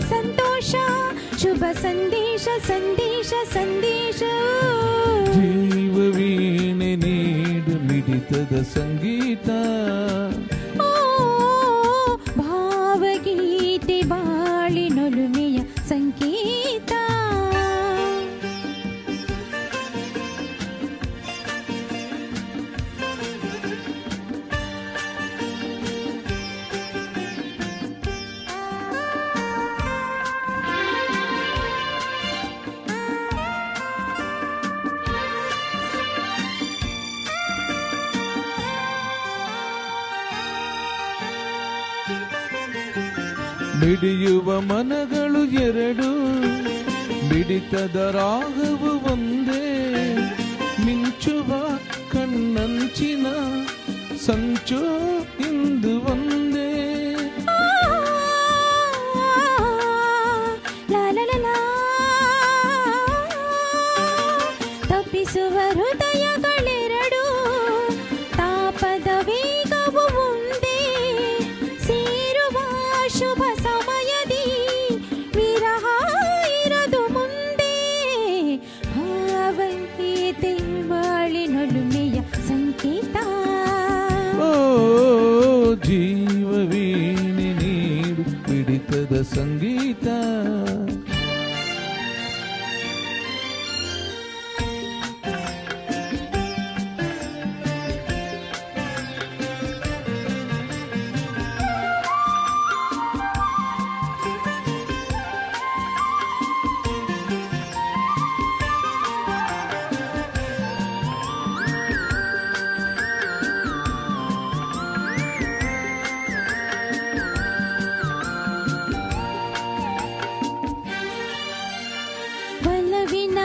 सन्तोष शुभ सन्देश सन्देश। सन्देश वीण नीडु मिडितद सङ्गीत ಮಿಡಿಯುವ ಮನಗಳು ಎರಡು ಮಿಡಿತದ ರಾಗವು ಒಂದೇ ಮಿಂಚುವ ಕಣ್ಣಂಚಿನ ಸಂಚು ಇಂದು ಒಂದೇ ಲಾ ಲಾ ಲಾ ಲಾ. ತಪ್ಪಿಸುವ ಹೃದಯಗಳೆರಡು ಬಾಳಿನೊಲುಮೆಯ ಸಂಕೇತ ಓ ಜೀವ ವೀಣೆ ನೀಡು ಮಿಡಿತದ ಸಂಗೀತ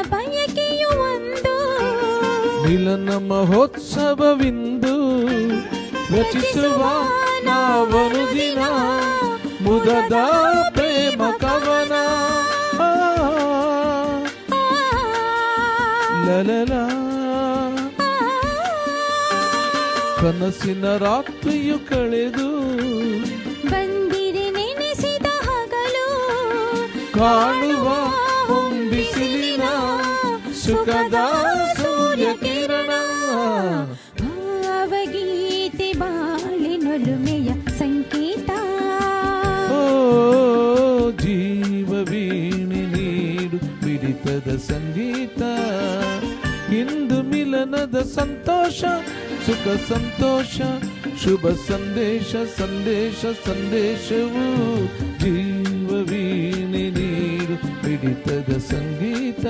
ಬಯಕೆಯು ಒಂದು ಮಿಲನ ಮಹೋತ್ಸವವಿಂದು ರಚಿಸುವ ನಾವನು ದಿನ ಮುದದ ಪ್ರೇಮ ಕವನ. ಲಲಲ ಕನಸಿನ ರಾತ್ರಿಯು ಕಳೆದು ಬಂದಿರಿ ನೆನೆಸಿದ ಹಗಲು ಕಾಣುವ ಸುಖದ ಸೂರ್ಯ ಕಿರಣ. ಭಾವಗೀತೆ ಬಾಳಿನೊಲುಮೆಯ ಸಂಕೇತ. ಜೀವ ವೀಣೆ ನೀಡು ಮಿಡಿತದ ಸಂಗೀತ. ಇಂದು ಮಿಲನದ ಸಂತೋಷ ಸುಖ ಸಂತೋಷ ಶುಭ ಸಂದೇಶ ಸಂದೇಶ ಸಂದೇಶವು ಜೀವ ವೀಣೆ ನೀಡು ಮಿಡಿತದ ಸಂಗೀತ.